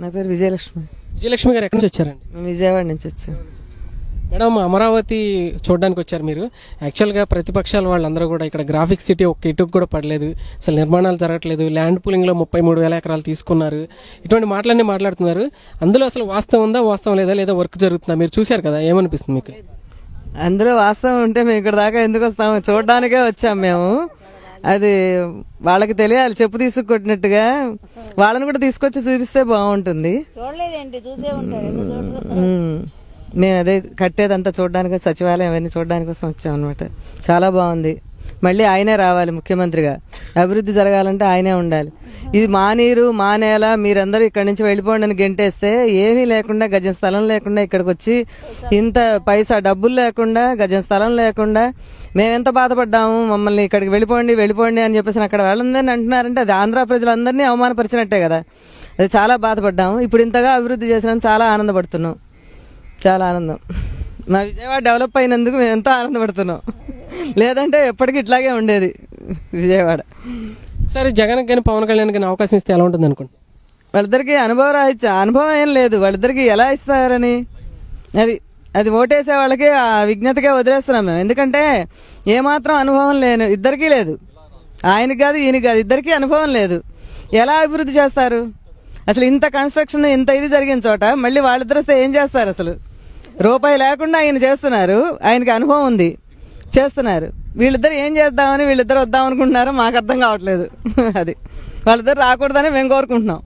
నా పేరు విజయలక్ష్మి. విజయలక్ష్మి గారు ఎక్కడి నుంచి వచ్చారండి? మేము విజయవాడ నుంచి వచ్చాం. మేడం అమరావతి చూడడానికి వచ్చారు మీరు. యాక్చువల్గా ప్రతిపక్షాల వాళ్ళందరూ కూడా ఇక్కడ గ్రాఫిక్ సిటీ ఒక్క ఇటుకు కూడా పడలేదు. అసలు నిర్మాణాలు జరగట్లేదు. ల్యాండ్ పూలింగ్లో ముప్పై మూడు వేల ఎకరాలు తీసుకున్నారు. ఇటువంటి మాటలన్నీ మాట్లాడుతున్నారు. అందులో అసలు వాస్తవం ఉందా వాస్తవం లేదా లేదా వర్క్ జరుగుతుందా? మీరు చూశారు కదా ఏమనిపిస్తుంది మీకు? అందులో వాస్తవం ఉంటే మేము ఇక్కడ దాకా ఎందుకు వస్తాము చూడడానికే వచ్చాం మేము. అది వాళ్ళకి తెలియాలి చెప్పు తీసుకొట్టినట్టుగా. వాళ్ళని కూడా తీసుకొచ్చి చూపిస్తే బాగుంటుంది. చూసే ఉంటారు. మేము. అదే కట్టేదంతా చూడడానికి సచివాలయం అవన్నీ చూడడానికి కోసం వచ్చాం అనమాట చాలా బాగుంది. మళ్ళీ ఆయనే రావాలి ముఖ్యమంత్రిగా. అభివృద్ధి జరగాలంటే ఆయనే ఉండాలి. ఇది మా నీరు మా నేల మీరందరూ ఇక్కడి నుంచి వెళ్ళిపోండి అని గెంటేస్తే ఏమీ లేకుండా గజం స్థలం లేకుండా ఇక్కడికి వచ్చి ఇంత పైసా డబ్బులు లేకుండా గజం స్థలం లేకుండా మేమెంత బాధపడ్డాము మమ్మల్ని ఇక్కడికి వెళ్ళిపోండి వెళ్ళిపోండి అని చెప్పేసి అక్కడ వాళ్ళందరినీ అంటున్నారంటే అది ఆంధ్ర ప్రజలందరినీ అవమానపరిచినట్టే కదా. అది చాలా బాధపడ్డాము. ఇప్పుడు ఇంతగా అభివృద్ధి చేసినాం చాలా ఆనందపడుతున్నాం. చాలా ఆనందం. మా విజయవాడ డెవలప్ అయినందుకు మేము ఎంతో ఆనందపడుతున్నాం. లేదంటే ఎప్పటికీ ఇట్లాగే ఉండేది విజయవాడ. సరే జగన్ కానీ పవన్ కళ్యాణ్ కానీ అవకాశం ఇస్తే ఎలా ఉంటుంది అనుకోండి వాళ్ళిద్దరికి అనుభవం రాయిచ్చా అనుభవం ఏం లేదు. వాళ్ళిద్దరికి ఎలా ఇస్తారని? అది అది ఓటేసే వాళ్ళకి ఆ విజ్ఞతగా వదిలేస్తున్నాం మేము. ఎందుకంటే ఏమాత్రం అనుభవం లేను ఇద్దరికీ లేదు. ఆయనకి కాదు ఈయనకి కాదు. ఇద్దరికీ అనుభవం లేదు. ఎలా అభివృద్ధి చేస్తారు? అసలు ఇంత కన్స్ట్రక్షన్ ఇంత ఇది జరిగిన చోట మళ్ళీ వాళ్ళిద్దరు ఏం చేస్తారు అసలు? రూపాయి లేకుండా ఆయన చేస్తున్నారు. ఆయనకి అనుభవం ఉంది. చేస్తున్నారు. వీళ్ళిద్దరు ఏం చేద్దామని వీళ్ళిద్దరు వద్దాం అనుకుంటున్నారో మాకు అర్థం కావట్లేదు. అది. వాళ్ళిద్దరు రాకూడదని మేము కోరుకుంటున్నాం.